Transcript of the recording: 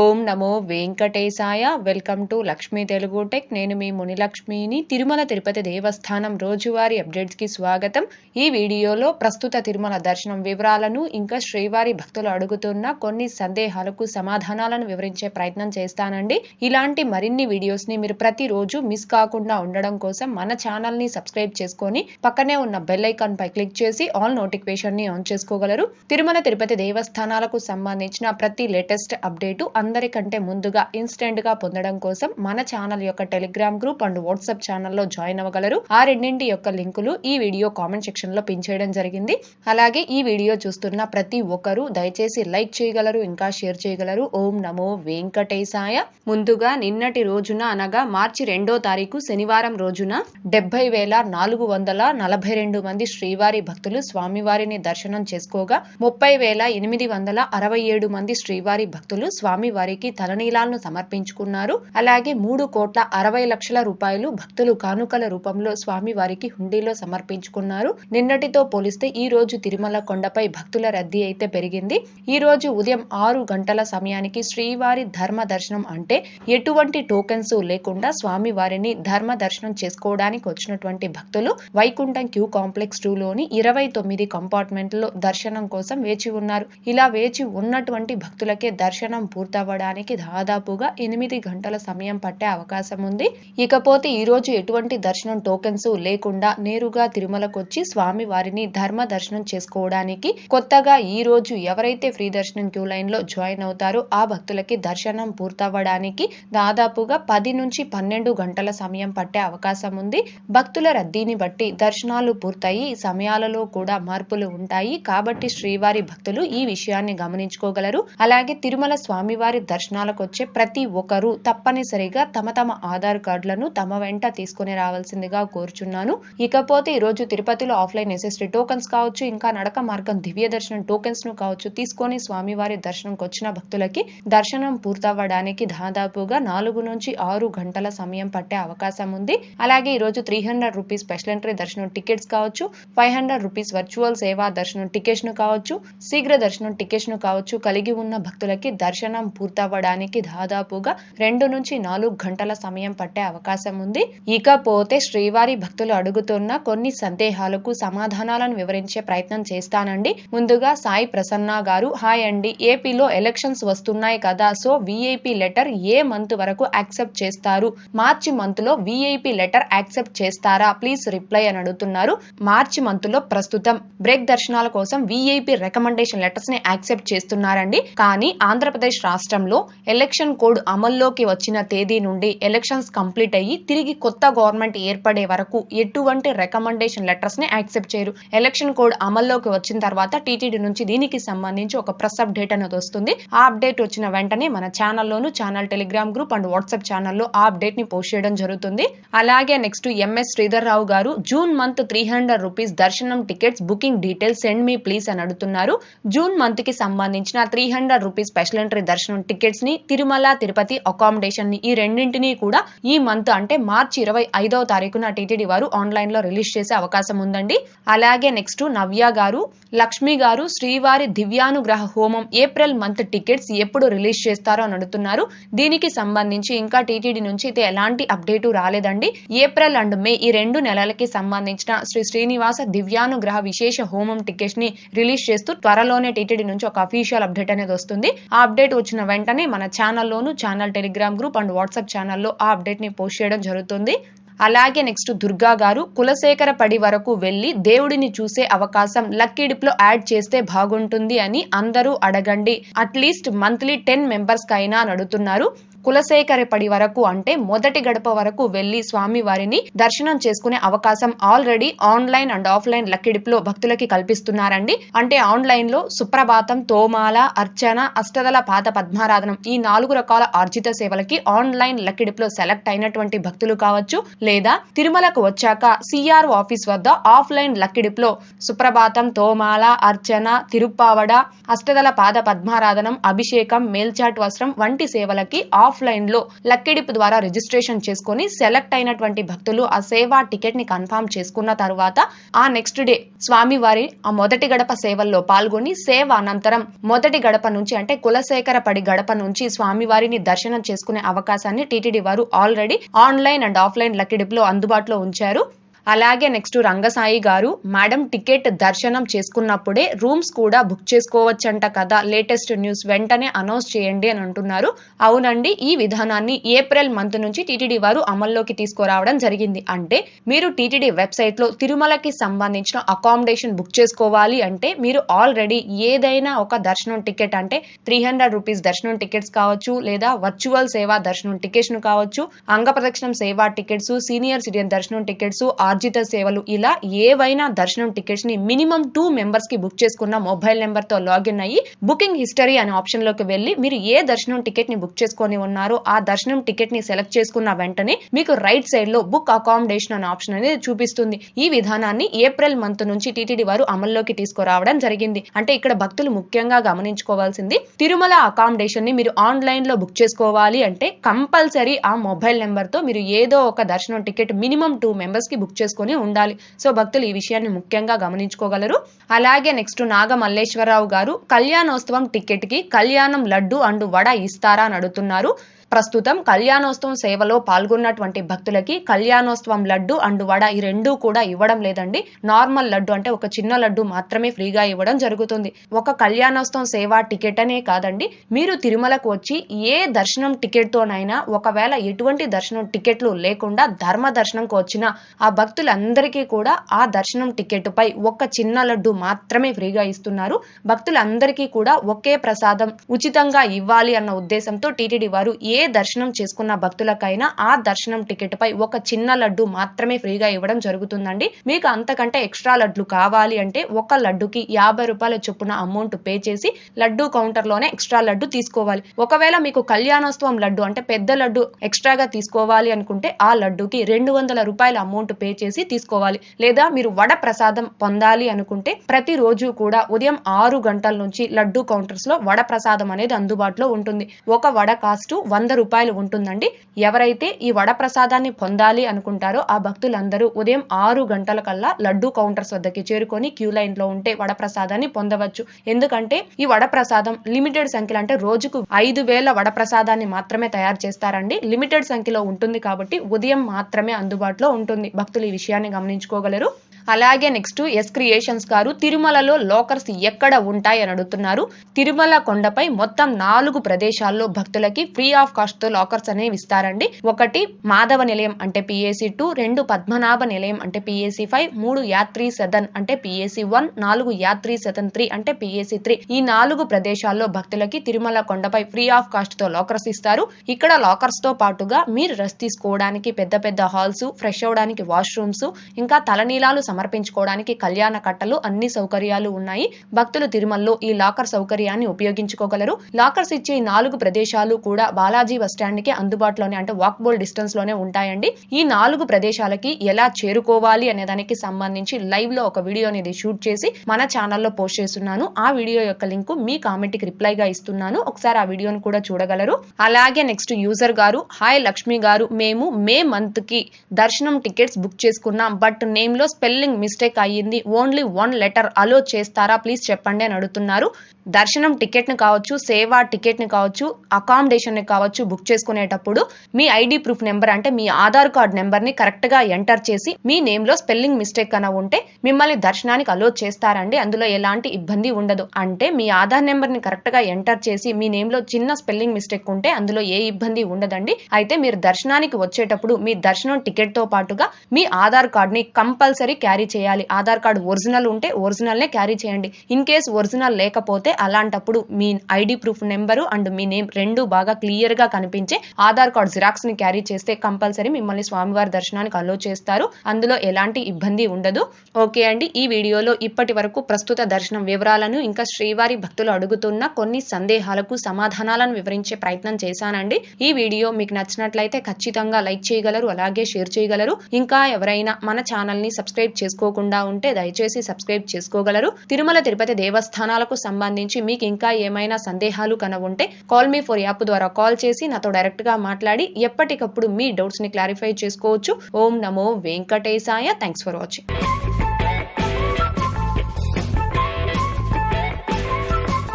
ఓం నమో వెంకటేశాయ. Welcome to Lakshmi Telugu tech. నేను మీ మునిలక్ష్మిని. తిరుమల తిరుపతి దేవస్థానం రోజువారీ అప్డేట్స్కి స్వాగతం. ఈ వీడియోలో ప్రస్తుత తిరుమల దర్శనం వివరాలను ఇంకా శ్రీవారి భక్తులు అడుగుతున్న కొన్ని సందేహాలకు సమాధానాలను వివరించే ప్రయత్నం చేస్తానండి. ఇలాంటి మరిన్ని వీడియోస్ని మీరు ప్రతిరోజు మిస్ కాకుండా ఉండడం కోసం మన ఛానల్ని సబ్స్క్రైబ్ చేసుకొని పక్కనే ఉన్న బెల్ ఐకాన్ పై క్లిక్ చేసి ఆల్ నోటిఫికేషన్ని ఆన్ చేసుకోగలరు. తిరుమల తిరుపతి దేవస్థానాలకు సంబంధించిన ప్రతి లేటెస్ట్ అప్డేటు అందరికంటే ముందుగా ఇన్స్టెంట్గా పొందడం కోసం మన ఛానల్ యొక్క టెలిగ్రామ్ గ్రూప్ అండ్ వాట్సాప్ ఛానల్లో జాయిన్ అవ్వగలరు. ఆ రెండింటి యొక్క లింకులు ఈ వీడియో కామెంట్ సెక్షన్లో పిన్ చేయడం జరిగింది. అలాగే ఈ వీడియో చూస్తున్న ప్రతి ఒక్కరూ దయచేసి లైక్ చేయగలరు ఇంకా షేర్ చేయగలరు. ఓం నమో వెంకటేశాయ. ముందుగా నిన్నటి రోజున అనగా మార్చి రెండో తారీఖు శనివారం రోజున డెబ్బై వేల నాలుగు వందల నలభై రెండు మంది శ్రీవారి భక్తులు స్వామివారిని దర్శనం చేసుకోగా ముప్పై వేల ఎనిమిది వందల అరవై ఏడు మంది శ్రీవారి భక్తులు స్వామి వారికి తలనీలాలను సమర్పించుకున్నారు. అలాగే మూడు కోట్ల అరవై లక్షల రూపాయలు భక్తులు కానుకల రూపంలో స్వామి వారికి హుండీలో సమర్పించుకున్నారు. నిన్నటితో పోలిస్తే ఈ రోజు తిరుమల కొండపై భక్తుల రద్దీ అయితే పెరిగింది. ఈ రోజు ఉదయం ఆరు గంటల సమయానికి శ్రీవారి ధర్మ దర్శనం అంటే ఎటువంటి టోకెన్స్ లేకుండా స్వామి వారిని ధర్మ దర్శనం చేసుకోవడానికి వచ్చినటువంటి భక్తులు వైకుంఠం క్యూ కాంప్లెక్స్ టూ లోని ఇరవై తొమ్మిది కంపార్ట్మెంట్లో దర్శనం కోసం వేచి ఉన్నారు. ఇలా వేచి ఉన్నటువంటి భక్తులకే దర్శనం పూర్తవ్వడానికి దాదాపుగా ఎనిమిది గంటల సమయం పట్టే అవకాశం ఉంది. ఇకపోతే ఈ రోజు ఎటువంటి దర్శనం టోకెన్స్ లేకుండా నేరుగా తిరుమలకు వచ్చి స్వామి వారిని ధర్మ దర్శనం చేసుకోవడానికి కొత్తగా ఈ రోజు ఎవరైతే ఫ్రీ దర్శనం క్యూ లైన్లో జాయిన్ అవుతారో ఆ భక్తులకి దర్శనం పూర్తవ్వడానికి దాదాపుగా పది నుంచి పన్నెండు గంటల సమయం పట్టే అవకాశం ఉంది. భక్తుల రద్దీని బట్టి దర్శనాలు పూర్తయి సమయాలలో కూడా మార్పులు ఉంటాయి. కాబట్టి శ్రీవారి భక్తులు ఈ విషయాన్ని గమనించుకోగలరు. అలాగే తిరుమల స్వామివారి దర్శనాలకు వచ్చే ప్రతి ఒక్కరూ తప్పనిసరిగా తమ తమ ఆధార్ కార్డులను తమ వెంట తీసుకుని రావాల్సిందిగా కోరుచున్నాను. ఇకపోతే ఈ రోజు తిరుపతిలో ఆఫ్లైన్ ఎస్ఎస్టీ టోకన్స్ కావచ్చు ఇంకా నడక మార్గం దివ్య దర్శనం టోకెన్స్ను కావచ్చు తీసుకొని స్వామివారి దర్శనంకి వచ్చిన భక్తులకి దర్శనం పూర్తవ్వడానికి దాదాపుగా నాలుగు నుంచి ఆరు గంటల సమయం పట్టే అవకాశం ఉంది. అలాగే ఈ రోజు three hundred rupees special entry దర్శనం టికెట్స్ కావచ్చు ఫైవ్ హండ్రెడ్ రూపీస్ వర్చువల్ సేవా దర్శనం టికెట్స్ను కావచ్చు శీఘ్ర దర్శనం టికెట్స్ను కావచ్చు కలిగి ఉన్న భక్తులకి దర్శనం పూర్తవ్వడానికి దాదాపుగా రెండు నుంచి నాలుగు గంటల సమయం పట్టే అవకాశం ఉంది. ఇకపోతే శ్రీవారి భక్తులు అడుగుతున్న కొన్ని సందేహాలకు సమాధానాలను వివరించే ప్రయత్నం చేస్తానండి. ముందుగా సాయి ప్రసన్న గారు హాయ్ అండి ఏపీలో ఎలక్షన్స్ వస్తున్నాయి కదా so VIP letter a month వరకు యాక్సెప్ట్ చేస్తారు? మార్చి మంత్లో విఐపి లెటర్ యాక్సెప్ట్ చేస్తారా? ప్లీజ్ రిప్లై అని అడుగుతున్నారు. మార్చి మంత్లో ప్రస్తుతం బ్రేక్ దర్శనాల కోసం విఐపి రికమెండేషన్ లెటర్స్ని యాక్సెప్ట్ చేస్తున్నారండి. కానీ ఆంధ్రప్రదేశ్ రాష్ట్రంలో ఎలక్షన్ కోడ్ అమల్లోకి వచ్చిన తేదీ నుండి ఎలక్షన్స్ కంప్లీట్ అయ్యి తిరిగి కొత్త గవర్నమెంట్ ఏర్పడే వరకు ఎటువంటి రికమెండేషన్ లెటర్స్ని యాక్సెప్ట్ చేయరు. ఎలక్షన్ కోడ్ అమల్లోకి వచ్చిన తర్వాత టీటీడీ నుంచి దీనికి సంబంధించి ఒక ప్రెస్ అప్డేట్ అనేది వస్తుంది. ఆ అప్డేట్ వచ్చిన వెంటనే మన ఛానల్లోను channel Telegram group and WhatsApp ఛానల్లో ఆ అప్డేట్ని పోస్ట్ చేయడం జరుగుతుంది. అలాగే next MS Sridhar Rao garu June month three hundred rupees దర్శనం tickets booking details send me please అని అడుగుతున్నారు. జూన్ మంత్కి సంబంధించిన three hundred rupees special entry దర్శనం టికెట్స్ని తిరుమల తిరుపతి అకామిడేషన్ని ఈ రెండింటిని కూడా ఈ మంత్ అంటే మార్చి ఇరవై ఐదవ తారీఖున టీటీడీ వారు ఆన్లైన్లో రిలీజ్ చేసే అవకాశం ఉందండి. అలాగే నెక్స్ట్ నవ్య గారు లక్ష్మి గారు శ్రీవారి దివ్యానుగ్రహ హోమం ఏప్రిల్ మంత్ టికెట్స్ ఎప్పుడు రిలీజ్ చేస్తారో అని అడుగుతున్నారు. దీనికి సంబంధించి ఇంకా టీటీడీ నుంచి అయితే ఎలాంటి అప్డేటు రాలేదండి. ఏప్రిల్ అండ్ మే ఈ రెండు నెలలకి సంబంధించిన శ్రీ శ్రీనివాస దివ్యానుగ్రహ విశేష హోమం టికెట్స్ని రిలీజ్ చేస్తూ త్వరలోనే టీటీడీ నుంచి ఒక అఫీషియల్ అప్డేట్ అనేది వస్తుంది. ఆ అప్డేట్ వచ్చిన వెంటనే మన ఛానల్లోను channel Telegram group and WhatsApp ఛానల్లో ఆ అప్డేట్ని పోస్ట్ చేయడం జరుగుతుంది. అలాగే నెక్స్ట్ దుర్గా గారు కులశేఖర పడి వరకు వెళ్ళి దేవుడిని చూసే అవకాశం లక్కీ యాడ్ చేస్తే బాగుంటుంది అని అందరూ అడగండి. అట్లీస్ట్ మంత్లీ టెన్ మెంబర్స్ కైనా అని అడుగుతున్నారు. కులశేఖరపడి వరకు అంటే మొదటి గడప వరకు వెళ్ళి స్వామి వారిని దర్శనం చేసుకునే అవకాశం ఆల్రెడీ ఆన్లైన్ అండ్ ఆఫ్లైన్ లక్కిడిప్లో భక్తులకి కల్పిస్తున్నారండి. అంటే ఆన్లైన్లో సుప్రభాతం తోమాల అర్చన అష్టదల పాత పద్మారాధనం ఈ నాలుగు రకాల ఆర్జిత సేవలకి ఆన్లైన్ లక్కిడిపులో సెలెక్ట్ అయినటువంటి భక్తులు కావచ్చు లేదా తిరుమలకు వచ్చాక సిఆర్ ఆఫీస్ వద్ద ఆఫ్లైన్ లక్కిడిప్లో సుప్రభాతం తోమాల అర్చన తిరుప్పావడ అష్టదల పాద పద్మారాధనం అభిషేకం మేల్చాట్ వస్త్రం వంటి సేవలకి ఆఫ్ లో లక్కిడిప్ ద్వారా రిజిస్ట్రేషన్ చేసుకొని సెలెక్ట్ అయినటువంటి భక్తులు ఆ సేవా టికెట్ని కన్ఫర్మ్ చేసుకున్న తర్వాత ఆ నెక్స్ట్ డే స్వామివారి ఆ మొదటి గడప సేవల్లో పాల్గొని సేవ అనంతరం మొదటి గడప నుంచి అంటే కులశేఖర పడి గడప నుంచి స్వామివారిని దర్శనం చేసుకునే అవకాశాన్ని టీటీడీ వారు already online and offline lucky డిప్లో అందుబాటులో ఉంచారు. అలాగే నెక్స్ట్ రంగసాయి గారు మేడం టికెట్ దర్శనం చేసుకున్నప్పుడే రూమ్స్ కూడా బుక్ చేసుకోవచ్చంట కదా లేటెస్ట్ న్యూస్ వెంటనే అనౌన్స్ చేయండి అని అంటున్నారు. అవునండి ఈ విధానాన్ని ఏప్రిల్ మంత్ నుంచి టీటీడీ వారు అమల్లోకి తీసుకురావడం జరిగింది. అంటే మీరు టీటీడీ వెబ్సైట్లో తిరుమలకి సంబంధించిన అకామిడేషన్ బుక్ చేసుకోవాలి అంటే మీరు ఆల్రెడీ ఏదైనా ఒక దర్శనం టికెట్ అంటే త్రీ హండ్రెడ్ రూపీస్ దర్శనం టికెట్స్ కావచ్చు లేదా వర్చువల్ సేవా దర్శనం టికెట్స్ కావచ్చు అంగ ప్రదక్షిణం సేవా టికెట్స్ సీనియర్ సిటిజన్ దర్శనం టికెట్స్ ఆర్జిత సేవలు. ఇలా ఏవైనా దర్శనం టికెట్స్ని మినిమం టూ మెంబర్స్కి బుక్ చేసుకున్న మొబైల్ నెంబర్తో లాగిన్ అయ్యి బుకింగ్ హిస్టరీ అనే ఆప్షన్లోకి వెళ్ళి మీరు ఏ దర్శనం టికెట్ని బుక్ చేసుకొని ఉన్నారో ఆ దర్శనం టికెట్ని సెలెక్ట్ చేసుకున్న వెంటనే మీకు రైట్ సైడ్లో బుక్ అకామిడేషన్ అనే ఆప్షన్ అనేది చూపిస్తుంది. ఈ విధానాన్ని ఏప్రిల్ మంత్ నుంచి టీటీడీ వారు అమల్లోకి తీసుకురావడం జరిగింది. అంటే ఇక్కడ భక్తులు ముఖ్యంగా గమనించుకోవాల్సింది తిరుమల అకామిడేషన్ని మీరు ఆన్లైన్లో బుక్ చేసుకోవాలి అంటే కంపల్సరీ ఆ మొబైల్ నెంబర్తో మీరు ఏదో ఒక దర్శనం టికెట్ మినిమం టూ మెంబర్స్కి బుక్ చేసుకుని ఉండాలి. సో భక్తులు ఈ విషయాన్ని ముఖ్యంగా గమనించుకోగలరు. అలాగే నెక్స్ట్ నాగ మల్లేశ్వరరావు గారు కళ్యాణోత్సవం టికెట్కి కళ్యాణం లడ్డు అండ్ వడ ఇస్తారా అని అడుగుతున్నారు. ప్రస్తుతం కళ్యాణోత్సవం సేవలో పాల్గొన్నటువంటి భక్తులకి కళ్యాణోత్సవం లడ్డు అండ్ వడ ఈ రెండూ కూడా ఇవ్వడం లేదండి. నార్మల్ లడ్డు అంటే ఒక చిన్న లడ్డు మాత్రమే ఫ్రీగా ఇవ్వడం జరుగుతుంది. ఒక కళ్యాణోత్సవం సేవ టికెట్ అనే కాదండి. మీరు తిరుమలకు వచ్చి ఏ దర్శనం టికెట్తోనైనా ఒకవేళ ఎటువంటి దర్శనం టికెట్లు లేకుండా ధర్మ దర్శనంకి వచ్చిన ఆ భక్తులందరికీ కూడా ఆ దర్శనం టికెట్పై ఒక చిన్న లడ్డు మాత్రమే ఫ్రీగా ఇస్తున్నారు. భక్తులందరికీ కూడా ఒకే ప్రసాదం ఉచితంగా ఇవ్వాలి అన్న ఉద్దేశంతో టీటీడీ వారు ఏ దర్శనం చేసుకున్న భక్తులకైనా ఆ దర్శనం టికెట్ పై ఒక చిన్న లడ్డు మాత్రమే ఫ్రీగా ఇవ్వడం జరుగుతుందండి. మీకు అంతకంటే ఎక్స్ట్రా లడ్లు కావాలి అంటే ఒక లడ్డుకి యాభై రూపాయల చొప్పున అమౌంట్ పే చేసి లడ్డు కౌంటర్లోనే ఎక్స్ట్రా లడ్డు తీసుకోవాలి. ఒకవేళ మీకు కళ్యాణోత్సవం లడ్డు అంటే పెద్ద లడ్డు ఎక్స్ట్రాగా తీసుకోవాలి అనుకుంటే ఆ లడ్డుకి రెండు వందల రూపాయల అమౌంట్ పే చేసి తీసుకోవాలి. లేదా మీరు వడ ప్రసాదం పొందాలి అనుకుంటే ప్రతిరోజు కూడా ఉదయం ఆరు గంటల నుంచి లడ్డు కౌంటర్స్లో వడ ప్రసాదం అనేది అందుబాటులో ఉంటుంది. ఒక వడ కాస్ట్ వంద రూపాయలు ఉంటుందండి. ఎవరైతే ఈ వడ ప్రసాదాన్ని పొందాలి అనుకుంటారో ఆ భక్తులందరూ ఉదయం ఆరు గంటల కల్లా లడ్డు కౌంటర్స్ వద్దకి చేరుకొని క్యూ లైన్లో ఉంటే వడ ప్రసాదాన్ని పొందవచ్చు. ఎందుకంటే ఈ వడ ప్రసాదం లిమిటెడ్ సంఖ్యలో అంటే రోజుకు ఐదు వేల వడ ప్రసాదాన్ని మాత్రమే తయారు చేస్తారండి. లిమిటెడ్ సంఖ్యలో ఉంటుంది కాబట్టి ఉదయం మాత్రమే అందుబాటులో ఉంటుంది. భక్తులు ఈ విషయాన్ని గమనించుకోగలరు. అలాగే నెక్స్ట్ ఎస్ క్రియేషన్స్ గారు తిరుమలలో లోకర్స్ ఎక్కడ ఉంటాయి అని అడుగుతున్నారు. తిరుమల కొండపై మొత్తం నాలుగు ప్రదేశాల్లో భక్తులకి ఫ్రీ ఆఫ్ కాస్ట్తో లాకర్స్ అనేవి ఇస్తారండి. ఒకటి మాధవ నిలయం అంటే పిఏసి టూ రెండు పద్మనాభ నిలయం అంటే పిఏసి ఫైవ్ మూడు యాత్రి సదన్ అంటే పిఏసి వన్ నాలుగు యాత్రి సదన్ త్రీ అంటే పిఏసి త్రీ. ఈ నాలుగు ప్రదేశాల్లో భక్తులకి తిరుమల కొండపై ఫ్రీ ఆఫ్ కాస్ట్తో లాకర్స్ ఇస్తారు. ఇక్కడ లాకర్స్తో పాటుగా మీరు రెస్ట్ తీసుకోవడానికి పెద్ద పెద్ద హాల్స్ ఫ్రెష్ అవడానికి వాష్రూమ్స్ ఇంకా తలనీలాలు సమర్పించుకోవడానికి కళ్యాణ కట్టలు అన్ని సౌకర్యాలు ఉన్నాయి. భక్తులు తిరుమలలో ఈ లాకర్ సౌకర్యాన్ని ఉపయోగించుకోగలరు. లాకర్స్ ఇచ్చే నాలుగు ప్రదేశాలు కూడా బాలాజీ బస్ స్టాండ్కి అందుబాటులోనే అంటే వాక్బోల్ డిస్టెన్స్లోనే ఉంటాయండి. ఈ నాలుగు ప్రదేశాలకి ఎలా చేరుకోవాలి అనే దానికి సంబంధించి లైవ్లో ఒక వీడియో అనేది షూట్ చేసి మన ఛానల్లో పోస్ట్ చేస్తున్నాను. ఆ వీడియో యొక్క లింక్ మీ కామెంట్కి రిప్లై గా ఇస్తున్నాను. ఒకసారి ఆ వీడియోను కూడా చూడగలరు. అలాగే next user garu hi Lakshmi garu మేము మే మంత్కి దర్శనం టికెట్స్ బుక్ చేసుకున్నాం. బట్ నేమ్లో స్పెల్ స్పెల్లింగ్ మిస్టేక్ అయ్యింది. ఓన్లీ వన్ లెటర్ అలో చేస్తారా? ప్లీజ్ చెప్పండి అని అడుగుతున్నారు. దర్శనం టికెట్ని కావచ్చు సేవా టికెట్ని కావచ్చు అకామిడేషన్ని కావచ్చు బుక్ చేసుకునేటప్పుడు మీ ఐడి ప్రూఫ్ నెంబర్ అంటే మీ ఆధార్ కార్డ్ నెంబర్ని కరెక్ట్గా ఎంటర్ చేసి మీ నేమ్లో స్పెల్లింగ్ మిస్టేక్ అన్న ఉంటే మిమ్మల్ని దర్శనానికి అలో చేస్తారండి. అందులో ఎలాంటి ఇబ్బంది ఉండదు. అంటే మీ ఆధార్ నెంబర్ని కరెక్ట్గా ఎంటర్ చేసి మీ నేమ్లో చిన్న స్పెల్లింగ్ మిస్టేక్ ఉంటే అందులో ఏ ఇబ్బంది ఉండదండి. అయితే మీరు దర్శనానికి వచ్చేటప్పుడు మీ దర్శనం టికెట్తో పాటుగా మీ ఆధార్ కార్డ్ని కంపల్సరీ క్యారీ చేయాలి. ఆధార్ కార్డ్ ఒరిజినల్ ఉంటే ఒరిజినల్ నే క్యారీ చేయండి. ఇన్ కేస్ ఒరిజినల్ లేకపోతే అలాంటప్పుడు మీ ఐడి ప్రూఫ్ నెంబరు అండ్ మీ నేమ్ రెండు బాగా క్లియర్గా కనిపించే ఆధార్ కార్డ్ జిరాక్స్ని క్యారీ చేస్తే కంపల్సరీ మిమ్మల్ని స్వామివారి దర్శనానికి అలో చేస్తారు. అందులో ఎలాంటి ఇబ్బంది ఉండదు. ఓకే అండి. ఈ వీడియోలో ఇప్పటి వరకు ప్రస్తుత దర్శనం వివరాలను ఇంకా శ్రీవారి భక్తులు అడుగుతున్న కొన్ని సందేహాలకు సమాధానాలను వివరించే ప్రయత్నం చేశానండి. ఈ వీడియో మీకు నచ్చినట్లయితే ఖచ్చితంగా లైక్ చేయగలరు అలాగే షేర్ చేయగలరు. ఇంకా ఎవరైనా మన ఛానల్ని సబ్స్క్రైబ్ చేసుకోకుండా ఉంటే దయచేసి సబ్స్క్రైబ్ చేసుకోగలరు. తిరుమల తిరుపతి దేవస్థానాలకు సంబంధించి మీకు ఇంకా ఏమైనా సందేహాలు కన ఉంటే కాల్ మీ ఫోర్ యాప్ ద్వారా కాల్ చేసి నాతో డైరెక్ట్గా మాట్లాడి ఎప్పటికప్పుడు మీ డౌట్స్ని క్లారిఫై చేసుకోవచ్చు. ఓం నమో వెంకటేశాయ. Thanks for watching.